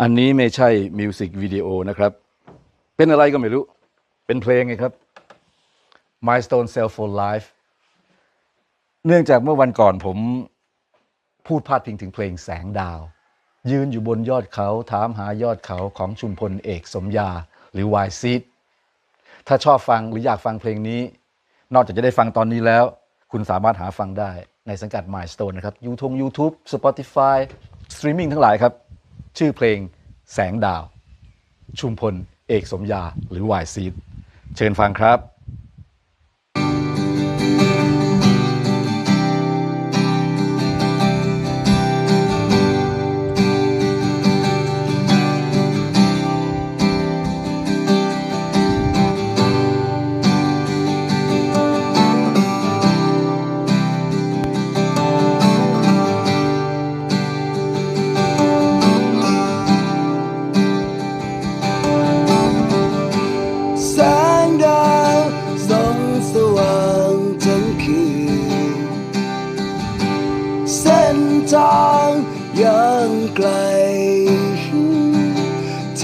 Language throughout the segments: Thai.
อันนี้ไม่ใช่มิวสิกวิดีโอนะครับ เป็นอะไรก็ไม่รู้ เป็นเพลงไงครับ Milestone Cell for Life เนื่องจากเมื่อวันก่อนผมพูดพาดพิงถึงเพลงแสงดาว ยืนอยู่บนยอดเขาถามหายอดเขาของชุมพลเอกสมยาหรือวายซีดถ้าชอบฟังหรืออยากฟังเพลงนี้ นอกจากจะได้ฟังตอนนี้แล้ว คุณสามารถหาฟังได้ในสังกัด Milestone นะครับยูทง YouTube Spotify สตรีมมิ่งทั้งหลายครับ ชื่อเพลงแสงดาว ชุมพล เอกสมยาหรือวายซีดเชิญฟังครับ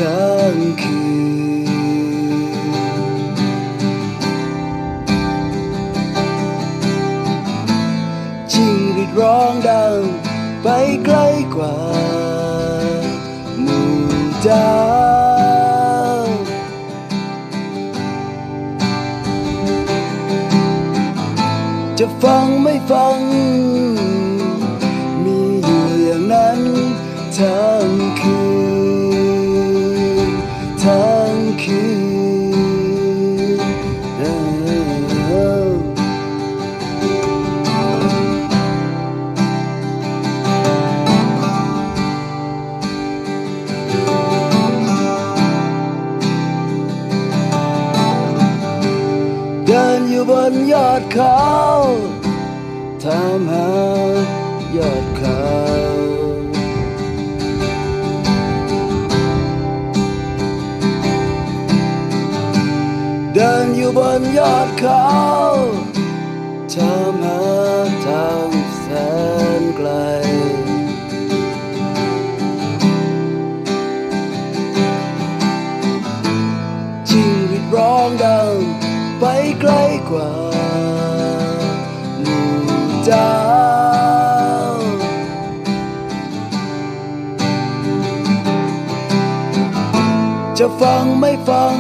ทั้งคืนจิงรีดร้องดังไปไกลกว่าหมู่ดาวจะฟังไม่ฟัง อยู่บนยอดเขาถามหายอดเขาเดินอยู่บนยอดเขาถามหาทางแสนไกล กว่าหมู่ดาวจะฟังไม่ฟัง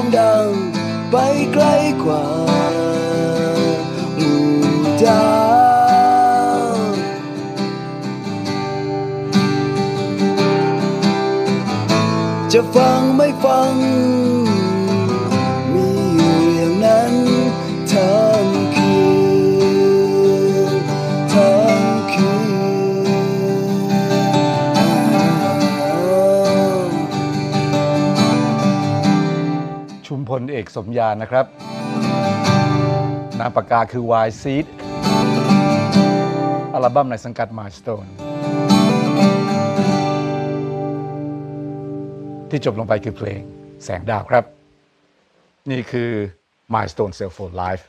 องดาวไปไกลกว่าหมู่ดาวจะฟังไม่ฟัง ชุมพลเอกสมยานะครับ นามปากกาคือ Y Seed อัลบั้มในสังกัด Milestone ที่จบลงไปคือเพลงแสงดาวครับ นี่คือ Milestone Cell for Life